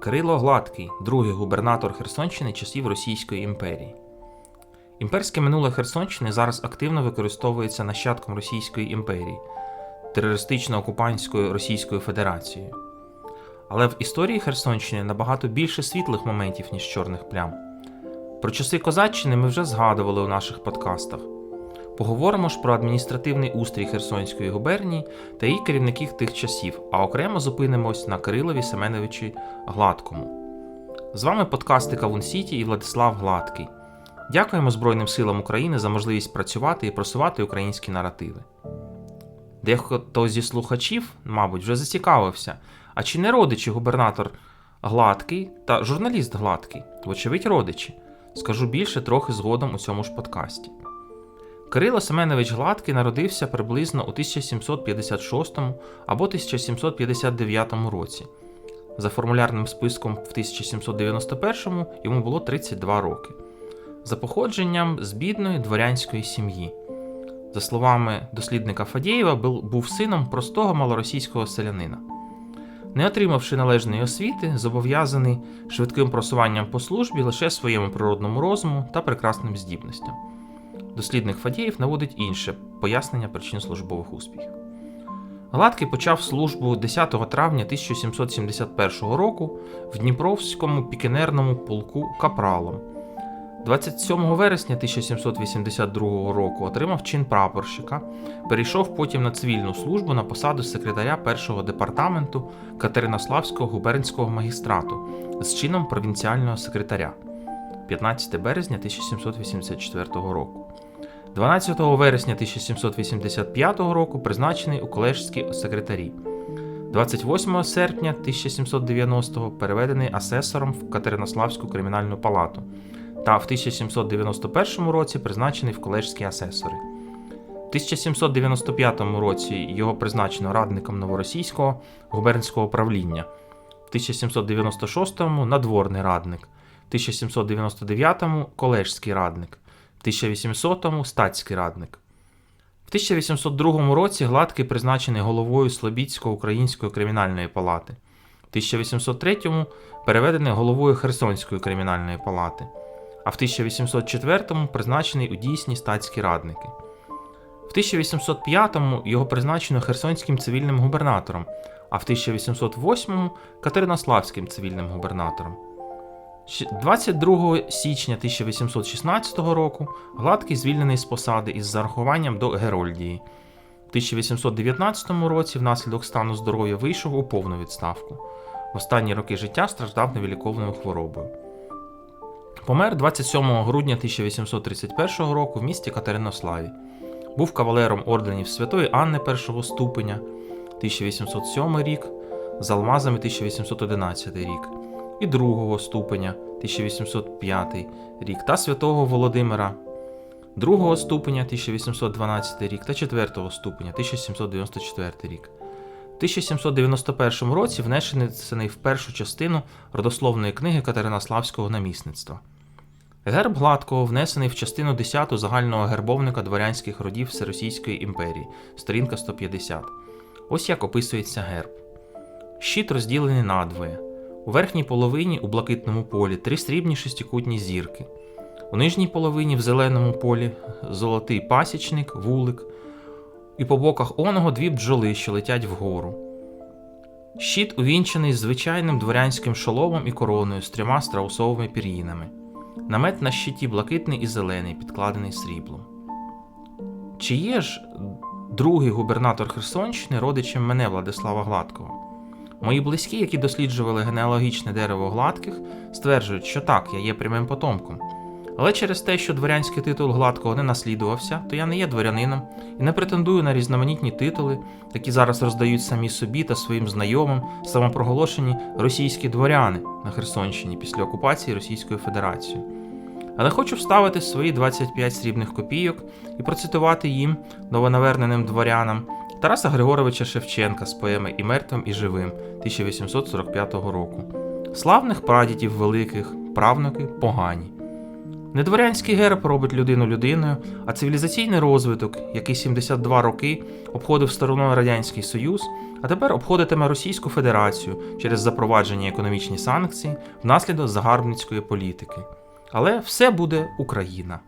Кирило Гладкий, другий губернатор Херсонщини часів Російської імперії. Імперське минуле Херсонщини зараз активно використовується нащадком Російської імперії, терористично-окупантською Російською Федерацією. Але в історії Херсонщини набагато більше світлих моментів, ніж чорних плям. Про часи козаччини ми вже згадували у наших подкастах. Поговоримо ж про адміністративний устрій Херсонської губернії та її керівників тих часів, а окремо зупинимось на Кирилові Семеновичі Гладкому. З вами подкасти Кавун Сіті і Владислав Гладкий. Дякуємо Збройним силам України за можливість працювати і просувати українські наративи. Дехто зі слухачів, мабуть, вже зацікавився, а чи не родичі губернатор Гладкий та журналіст Гладкий? Вочевидь, родичі. Скажу більше трохи згодом у цьому ж подкасті. Кирило Семенович Гладкий народився приблизно у 1756 або 1759 році. За формулярним списком в 1791 йому було 32 роки. За походженням з бідної дворянської сім'ї. За словами дослідника Фадєєва, був був сином простого малоросійського селянина. Не отримавши належної освіти, зобов'язаний швидким просуванням по службі лише своєму природному розуму та прекрасним здібностям. Дослідник Фадєєв наводить інше пояснення причин службових успіхів. Гладкий почав службу 10 травня 1771 року в Дніпровському пікінерному полку капралом. 27 вересня 1782 року отримав чин прапорщика, перейшов потім на цивільну службу на посаду секретаря першого департаменту Катеринославського губернського магістрату з чином провінціального секретаря 15 березня 1784 року. 12 вересня 1785 року призначений у колежські секретарі. 28 серпня 1790-го переведений асесором в Катеринославську кримінальну палату та в 1791 році призначений в колежські асесори. В 1795 році його призначено радником новоросійського губернського правління, в 1796 надворний радник, в 1799 колежський радник, в 1800 статський радник. В 1802 році Гладкий призначений головою Слобідської української кримінальної палати, в 1803-му переведений головою Херсонської кримінальної палати, а в 1804-му призначений у дійсні статські радники. В 1805-му його призначено Херсонським цивільним губернатором, а в 1808-му Катеринославським цивільним губернатором. Щ- 22 січня 1816 року Гладкий звільнений з посади із зарахуванням до Герольдії. В 1819 році внаслідок стану здоров'я вийшов у повну відставку. В останні роки життя страждав невиліковною хворобою. Помер 27 грудня 1831 року в місті Катеринославі. Був кавалером орденів Святої Анни першого ступеня 1807 рік, з алмазами 1811 рік, і другого ступеня 1805 рік та святого Володимира другого ступеня 1812 рік та четвертого ступеня 1794 рік. В 1791 році внесений в першу частину родословної книги Катеринославського намісництва. Герб Гладкого внесений в частину 10 загального гербовника дворянських родів Всеросійської імперії, сторінка 150. Ось як описується герб. Щит розділений надвоє. У верхній половині у блакитному полі три срібні шестикутні зірки. У нижній половині в зеленому полі золотий пасічник, вулик, і по боках оного дві бджоли, що летять вгору. Щит увінчений звичайним дворянським шоломом і короною з трьома страусовими пір'їнами. Намет на щиті блакитний і зелений, підкладений сріблом. Чи є ж другий губернатор Херсонщини родичем мене Владислава Гладкого? Мої близькі, які досліджували генеалогічне дерево гладких, стверджують, що так, я є прямим потомком. Але через те, що дворянський титул гладкого не наслідувався, то я не є дворянином і не претендую на різноманітні титули, які зараз роздають самі собі та своїм знайомим самопроголошені російські дворяни на Херсонщині після окупації Російською Федерацією. Але хочу вставити свої 25 срібних копійок і процитувати їм, новонаверненим дворянам, Тараса Григоровича Шевченка з поеми І мертвим, і живим 1845 року. Славних прадідів великих, правнуки погані. Не дворянський герб робить людину людиною, а цивілізаційний розвиток, який 72 роки обходив стороною Радянський Союз, а тепер обходитиме Російську Федерацію через запроваджені економічні санкції внаслідок загарбницької політики. Але все буде Україна.